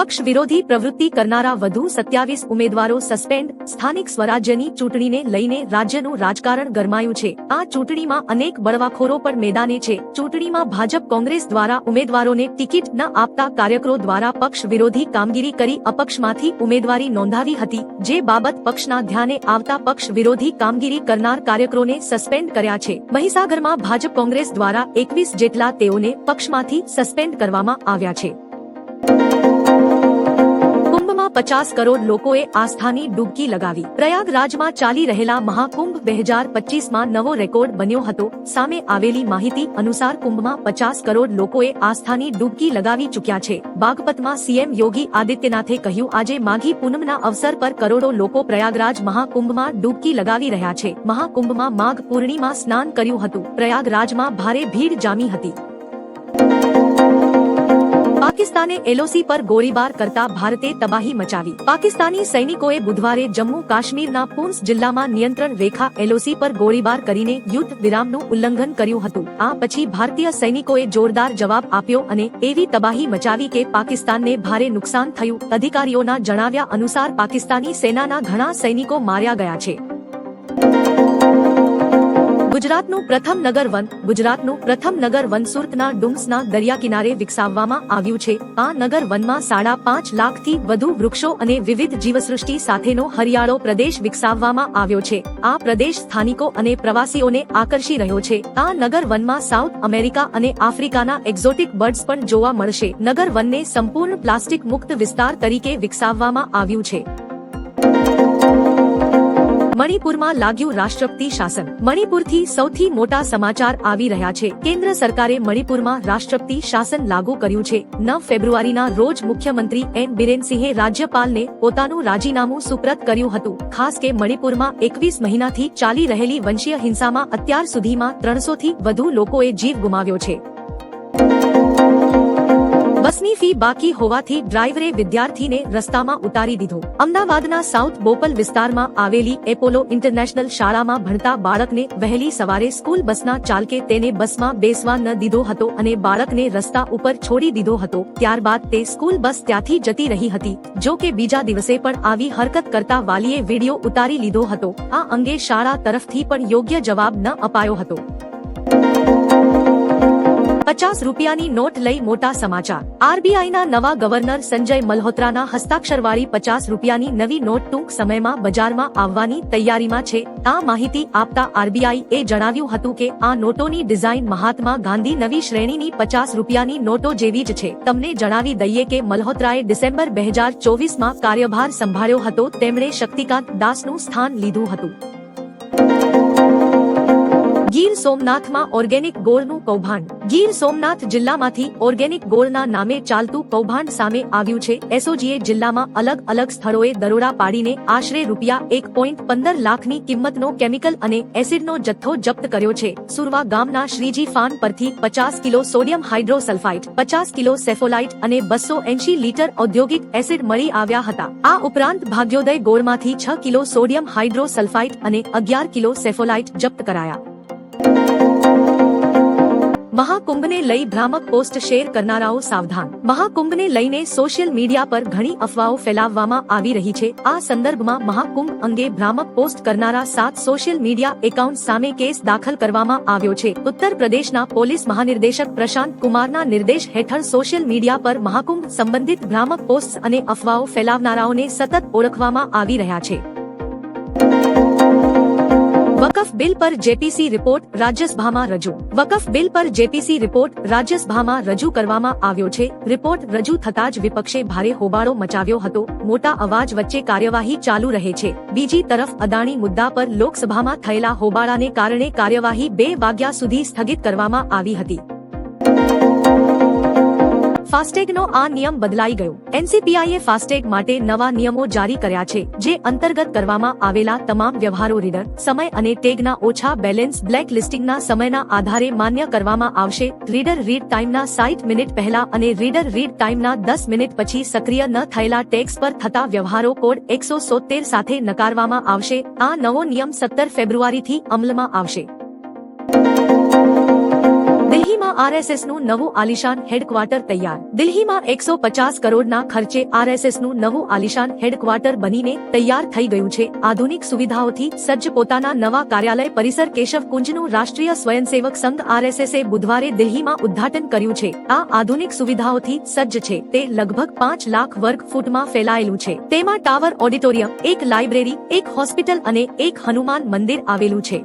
પક્ષ વિરોધી પ્રવૃત્તિ કરનારા વધુ સત્યાવીસ ઉમેદવારો સસ્પેન્ડ, સ્થાનિક સ્વરાજ્યની ચૂંટણીને લઈને રાજ્યનું રાજકારણ ગરમાયું છે. આ ચૂંટણીમાં અનેક બળવાખોરો પણ મેદાને છે. ચૂંટણીમાં ભાજપ કોંગ્રેસ દ્વારા ઉમેદવારોને ટિકિટ ન આપતા કાર્યકરો દ્વારા પક્ષ વિરોધી કામગીરી કરી અપક્ષમાંથી ઉમેદવારી નોંધાવી હતી, જે બાબત પક્ષના ધ્યાને આવતા પક્ષ વિરોધી કામગીરી કરનાર કાર્યકરોને સસ્પેન્ડ કર્યા છે. મહીસાગરમાં ભાજપ કોંગ્રેસ દ્વારા એકવીસ જેટલા તેઓને પક્ષમાંથી સસ્પેન્ડ કરવામાં આવ્યા છે. કુંભમાં પચાસ કરોડ લોકોએ આસ્થાની ડૂબકી લગાવી. પ્રયાગરાજમાં ચાલી રહેલા મહાકુંભ બે હજાર પચીસમાં નવો રેકોર્ડ બન્યો હતો. સામે આવેલી માહિતી અનુસાર કુંભમાં પચાસ કરોડ લોકોએ આસ્થાની ડૂબકી લગાવી ચૂક્યા છે. બાગપતમાં સીએમ યોગી આદિત્યનાથે કહ્યું, આજે માઘી પૂનમના અવસર પર કરોડો લોકો પ્રયાગરાજ મહાકુંભમાં ડૂબકી લગાવી રહ્યા છે. મહાકુંભમાં માઘ પૂર્ણિમા સ્નાન કર્યું હતું. પ્રયાગરાજમાં ભારે ભીડ જામી હતી. પાકિસ્તાને એલઓસી પર ગોળીબાર કરતા ભારતે તબાહી મચાવી. પાકિસ્તાની સૈનિકોએ બુધવારે જમ્મુ કાશ્મીરના પૂંછ જિલ્લામાં નિયંત્રણ રેખા એલઓસી પર ગોળીબાર કરીને યુદ્ધ વિરામનું ઉલ્લંઘન કર્યું હતું. આ પછી ભારતીય સૈનિકોએ જોરદાર જવાબ આપ્યો અને એવી તબાહી મચાવી કે પાકિસ્તાનને ભારે નુકસાન થયું. અધિકારીઓના જણાવ્યા અનુસાર પાકિસ્તાની સેનાના ઘણા સૈનિકો માર્યા ગયા છે. ગુજરાતનું પ્રથમ નગર વન ગુજરાતનું પ્રથમ નગર વન સુરતના ડુમ્સના દરિયા કિનારે વિકસાવવામાં આવ્યું છે. આ નગર વનમાં સાડા પાંચ લાખથી વધુ વૃક્ષો અને વિવિધ જીવસૃષ્ટિ સાથેનો હરિયાળો પ્રદેશ વિકસાવવામાં આવ્યો છે. આ પ્રદેશ સ્થાનિકો અને પ્રવાસીઓને આકર્ષી રહ્યો છે. આ નગર વનમાં સાઉથ અમેરિકા અને આફ્રિકાના એક્ઝોટિક બર્ડ્સ પણ જોવા મળશે. નગર વનને સંપૂર્ણ પ્લાસ્ટિક મુક્ત વિસ્તાર તરીકે વિકસાવવામાં આવ્યું છે. મણિપુરમાં લાગ્યું રાષ્ટ્રપતિ શાસન. મણિપુરથી સૌથી મોટા સમાચાર આવી રહ્યા છે. કેન્દ્ર સરકારે મણિપુરમાં રાષ્ટ્રપતિ શાસન લાગુ કર્યું છે. નવ ફેબ્રુઆરીના રોજ મુખ્યમંત્રી એન બિરેનસિંહે રાજ્યપાલને પોતાનું રાજીનામું સુપ્રત કર્યું હતું. ખાસ કે મણિપુરમાં એકવીસ મહિનાથી ચાલી રહેલી વંશીય હિંસામાં અત્યાર સુધીમાં ત્રણસોથી વધુ લોકોએ જીવ ગુમાવ્યો છે. બસની ફી બાકી હોવાથી ડ્રાઈવરે વિદ્યાર્થીને રસ્તામાં ઉતારી દીધો. અમદાવાદના સાઉથ બોપલ વિસ્તારમાં આવેલી એપોલો ઇન્ટરનેશનલ શાળામાં ભણતા બાળકને વહેલી સવારે સ્કૂલ બસના ચાલકે તેને બસમાં બેસવા ન દીધો હતો અને બાળકને રસ્તા ઉપર છોડી દીધો હતો. ત્યારબાદ તે સ્કૂલ બસ ત્યાંથી જતી રહી હતી. જો કે બીજા દિવસે પણ આવી હરકત કરતા વાલીએ વીડિયો ઉતારી લીધો હતો. આ અંગે શાળા તરફથી પણ યોગ્ય જવાબ ન અપાયો હતો. પચાસ રૂપિયાની નોટ લઈ મોટા સમાચાર. આરબીઆઈના નવા ગવર્નર સંજય મલ્હોત્રાના હસ્તાક્ષરવાળી પચાસ રૂપિયાની નવી નોટ ટૂંક સમયમાં બજારમાં આવવાની તૈયારીમાં છે. આ માહિતી આપતા આરબીઆઈ એ જણાવ્યું હતું કે, આ નોટોની ડિઝાઇન મહાત્મા ગાંધી નવી શ્રેણીની પચાસ રૂપિયાની નોટો જેવી જ છે. તમને જણાવી દઈએ કે, મલ્હોત્રાએ ડિસેમ્બર બે હજાર ચોવીસમાં કાર્યભાર સંભાળ્યો હતો. તેમણે શક્તિકાંત દાસનું સ્થાન લીધું હતું. ગીર સોમનાથમાં ઓર્ગેનિક ગોળનું કૌભાંડ. ગીર સોમનાથ જિલ્લામાંથી ઓર્ગેનિક ગોળના નામે ચાલતું કૌભાંડ સામે આવ્યું છે. એસઓજીએ જિલ્લામાં અલગ અલગ સ્થળોએ દરોડા પાડીને આશરે રૂપિયા એક પોઈન્ટ પંદર લાખની કિંમતનો કેમિકલ અને એસિડનો જથ્થો જપ્ત કર્યો છે. સુરવા ગામના શ્રીજી ફાર્મ પરથી પચાસ કિલો સોડિયમ હાઇડ્રોસલ્ફાઇટ પચાસ કિલો સેફોલાઇટ અને બસો એંશી લીટર ઔદ્યોગિક એસિડ મળી આવ્યા હતા. આ ઉપરાંત ભાગ્યોદય ગોળમાંથી છ કિલો સોડિયમ હાઇડ્રોસલ્ફાઇટ અને અગિયાર કિલો સેફોલાઇટ જપ્ત કરાયા. મહાકુંભને લઈ ભ્રામક પોસ્ટ શેર કરનારાઓ સાવધાન. મહાકુંભને લઈને સોશિયલ મીડિયા પર ઘણી અફવાઓ ફેલાવવામાં આવી રહી છે. આ સંદર્ભમાં મહાકુંભ અંગે ભ્રામક પોસ્ટ કરનારા સાત સોશિયલ મીડિયા એકાઉન્ટ સામે કેસ દાખલ કરવામાં આવ્યો છે. ઉત્તર પ્રદેશના પોલીસ મહાનિર્દેશક પ્રશાંત કુમારના નિર્દેશ હેઠળ સોશિયલ મીડિયા પર મહાકુંભ સંબંધિત ભ્રામક પોસ્ટ અને અફવાઓ ફેલાવનારાઓને સતત ઓળખવામાં આવી રહ્યા છે. વકફ બિલ પર જેપીસી રિપોર્ટ રાજ્યસભામાં રજૂ. વકફ બિલ પર જેપીસી રિપોર્ટ રાજ્યસભામાં રજૂ કરવામાં આવ્યો છે. રિપોર્ટ રજૂ થતા જ વિપક્ષે ભારે હોબાળો મચાવ્યો હતો. મોટા અવાજ વચ્ચે કાર્યવાહી ચાલુ રહે છે. બીજી તરફ અદાણી મુદ્દા પર લોકસભામાં થયેલા હોબાળાને કારણે કાર્યવાહી બે વાગ્યા સુધી સ્થગિત કરવામાં આવી હતી. ફાસ્ટેગનો આ નિયમ બદલાઈ ગયો. એનસીપીઆઈએ ફાસ્ટેગ માટે નવા નિયમો જારી કર્યા છે, જે અંતર્ગત કરવામાં આવેલા તમામ વ્યવહારો રીડર, સમય અને ટેગના ઓછા બેલેન્સ બ્લેક લિસ્ટિંગના સમયના આધારે માન્ય કરવામાં આવશે. રીડર રીડ ટાઈમના સાઈઠ મિનિટ પહેલા અને રીડર રીડ ટાઈમના દસ મિનિટ પછી સક્રિય ન થયેલા ટેક્સ પર થતા વ્યવહારો કોડ એકસો સાથે નકારવામાં આવશે. આ નવો નિયમ સત્તર ફેબ્રુઆરીથી અમલમાં આવશે. દિલ્હીમાં આરએસએસનું નવું આલિશાન હેડક્વાર્ટર તૈયાર. દિલ્હીમાં એકસો પચાસ કરોડના ખર્ચે આરએસએસનું નવું આલિશાન હેડક્વાર્ટર બનીને તૈયાર થઈ ગયું છે. આધુનિક સુવિધાઓથી સજ્જ પોતાના નવા કાર્યાલય પરિસર કેશવ કુંજનું રાષ્ટ્રીય સ્વયંસેવક સંઘ આરએસએસે બુધવારે દિલ્હીમાં ઉદ્ઘાટન કર્યું છે. આ આધુનિક સુવિધાઓથી સજ્જ છે. તે લગભગ પાંચ લાખ વર્ગ ફૂટમાં ફેલાયેલું છે. તેમાં ટાવર ઓડિટોરિયમ, એક લાઇબ્રેરી, એક હોસ્પિટલ અને એક હનુમાન મંદિર આવેલું છે.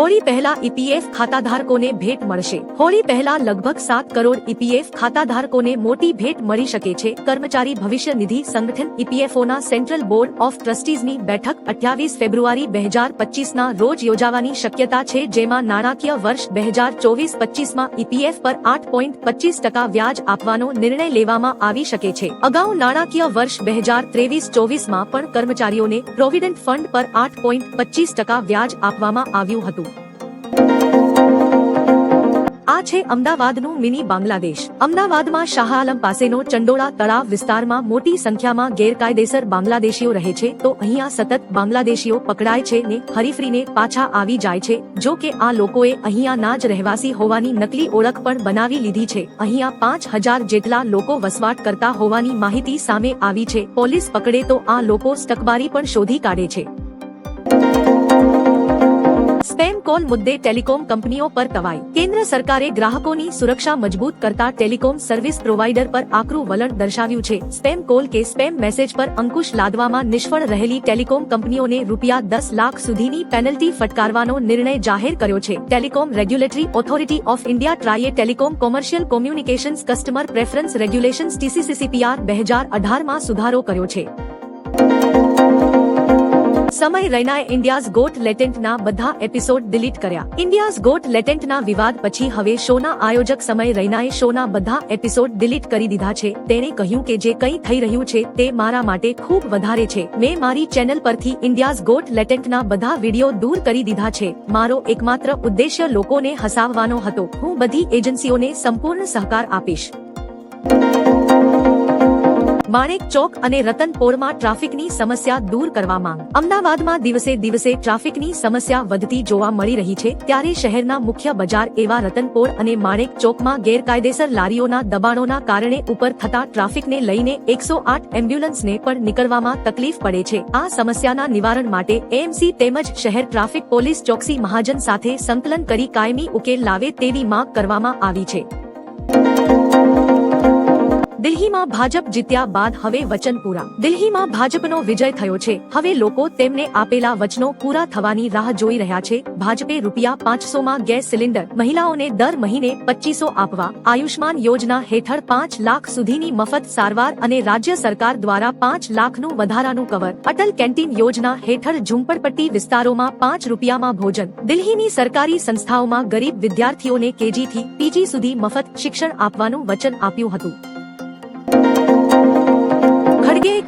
હોળી પહેલા ઈપીએફ ખાતાધારકોને ભેટ મળશે. હોળી પહેલા લગભગ સાત કરોડ ઈપીએફ ખાતાધારકોને મોટી ભેટ મળી શકે છે. કર્મચારી ભવિષ્ય નિધિ સંગઠન ઈપીએફઓના સેન્ટ્રલ બોર્ડ ઓફ ટ્રસ્ટીઝની બેઠક અઠ્યાવીસ ફેબ્રુઆરી બે હજાર પચીસના રોજ યોજાવાની શક્યતા છે, જેમાં નાણાકીય વર્ષ બે હજાર ચોવીસ પચીસમાં ઈપીએફ પર આઠ પોઈન્ટ પચીસ ટકા વ્યાજ આપવાનો નિર્ણય લેવામાં આવી શકે છે. અગાઉ નાણાકીય વર્ષ બે હજાર ત્રેવીસ ચોવીસમાં પણ કર્મચારીઓને પ્રોવિડન્ટ ફંડ પર આઠ પોઈન્ટ પચીસ ટકા વ્યાજ આપવામાં આવ્યું હતું. આ છે અમદાવાદનું મિની બાંગ્લાદેશ. અમદાવાદમાં શાહ આલમ પાસેનો ચંડોળા તળાવ વિસ્તારમાં મોટી સંખ્યામાં ગેરકાયદેસર બાંગ્લાદેશીઓ રહે છે, તો અહીંયા સતત બાંગ્લાદેશીઓ પકડાય છે ને હરીફરીને પાછા આવી જાય છે, જો કે આ લોકોએ અહીંયાના જ રહેવાસી હોવાની નકલી ઓળખ પણ બનાવી લીધી છે. અહીંયા પાંચ હજાર જેટલા લોકો વસવાટ કરતા હોવાની માહિતી સામે આવી છે. પોલીસ પકડે તો આ લોકો સ્ટકબારી પણ શોધી કાઢે છે. સ્પેમ કોલ મુદ્દે ટેલિકોમ કંપનીઓ પર તવાઈ. કેન્દ્ર સરકારે ગ્રાહકોની સુરક્ષા મજબૂત કરતા ટેલિકોમ સર્વિસ પ્રોવાઇડર પર આકરું વલણ દર્શાવ્યું છે. સ્પેમ કોલ કે સ્પેમ મેસેજ પર અંકુશ લાદવામાં નિષ્ફળ રહેલી ટેલિકોમ કંપનીઓને રૂપિયા દસ લાખ સુધીની પેનલ્ટી ફટકારવાનો નિર્ણય જાહેર કર્યો છે. Telecom regulatory authority of India ટ્રાઈએ telecom commercial communications customer preference regulations TCCCPR બે હજાર અઢારમાં સુધારો કર્યો છે. સમય રૈનાએ ઇન્ડિયાઝ ગોટ લેટેન્ટના બધા એપિસોડ ડિલીટ કર્યા. ઇન્ડિયાઝ ગોટ લેટેન્ટના વિવાદ પછી હવે શોના આયોજક સમય રૈનાએ શોના બધા એપિસોડ ડિલીટ કરી દીધા છે. તેણે કહ્યું કે જે કંઈ થઈ રહ્યું છે તે મારા માટે ખૂબ વધારે છે. મેં મારી ચેનલ પરથી ઇન્ડિયાઝ ગોટ લેટેન્ટના બધા વીડિયો દૂર કરી દીધા છે. મારો એકમાત્ર ઉદ્દેશ્ય લોકોને હસાવવાનો હતો. હું બધી એજન્સીઓને સંપૂર્ણ સહકાર આપીશ. માણેક ચોક અને રતનપોરમાં ટ્રાફિકની સમસ્યા દૂર કરવા માંગ. અમદાવાદમાં દિવસે દિવસે ટ્રાફિકની સમસ્યા વધતી જોવા મળી રહી છે, ત્યારે શહેરના મુખ્ય બજાર એવા રતનપોર અને માણેક ચોકમાં ગેરકાયદેસર લારીઓના દબાણોના કારણે ઉપર થતા ટ્રાફિકને લઈને એકસો આઠ એમ્બ્યુલન્સને પણ નીકળવામાં તકલીફ પડે છે. આ સમસ્યાના નિવારણ માટે એએમસી તેમજ શહેર ટ્રાફિક પોલીસ ચોકસી મહાજન સાથે સંકલન કરી કાયમી ઉકેલ લાવે તેવી માંગ કરવામાં આવી છે. દિલ્હીમાં ભાજપ જીત્યા બાદ હવે વચન પૂરા. દિલ્હીમાં ભાજપનો વિજય થયો છે. હવે લોકો તેમને આપેલા વચનો પૂરા થવાની રાહ જોઈ રહ્યા છે. ભાજપે રૂપિયા પાંચસો માં ગેસ સિલિન્ડર, મહિલાઓને દર મહિને પચીસો આપવા, આયુષ્માન યોજના હેઠળ પાંચ લાખ સુધીની મફત સારવાર અને રાજ્ય સરકાર દ્વારા પાંચ લાખનું વધારાનું કવર. અટલ કેન્ટીન યોજના હેઠળ ઝુંપડપટ્ટી વિસ્તારોમાં પાંચ રૂપિયામાં ભોજન. દિલ્હીની સરકારી સંસ્થાઓમાં ગરીબ વિદ્યાર્થીઓને કેજી થી પીજી સુધી મફત શિક્ષણ આપવાનું વચન આપ્યું હતું.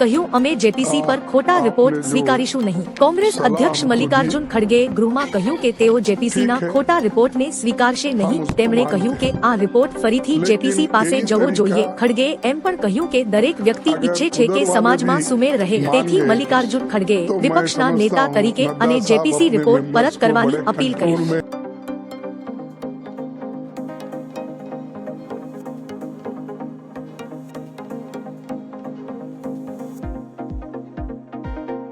કહ્યું અમે જેપીસી પર ખોટા રિપોર્ટ સ્વીકારીશું નહીં. કોંગ્રેસ અધ્યક્ષ મલ્લિકાર્જુન ખડગેએ ગૃહમાં કહ્યું કે તેઓ જેપીસીના ખોટા રિપોર્ટને સ્વીકારશે નહીં. તેમણે કહ્યું કે આ રિપોર્ટ ફરીથી જેપીસી પાસે જવો જોઈએ. ખડગેએ એમ પણ કહ્યું કે દરેક વ્યક્તિ ઈચ્છે છે કે સમાજમાં સુમેળ રહે. તેથી મલ્લિકાર્જુન ખડગેએ વિપક્ષના નેતા તરીકે અને જેપીસી રિપોર્ટ પરત કરવાની અપીલ કરી.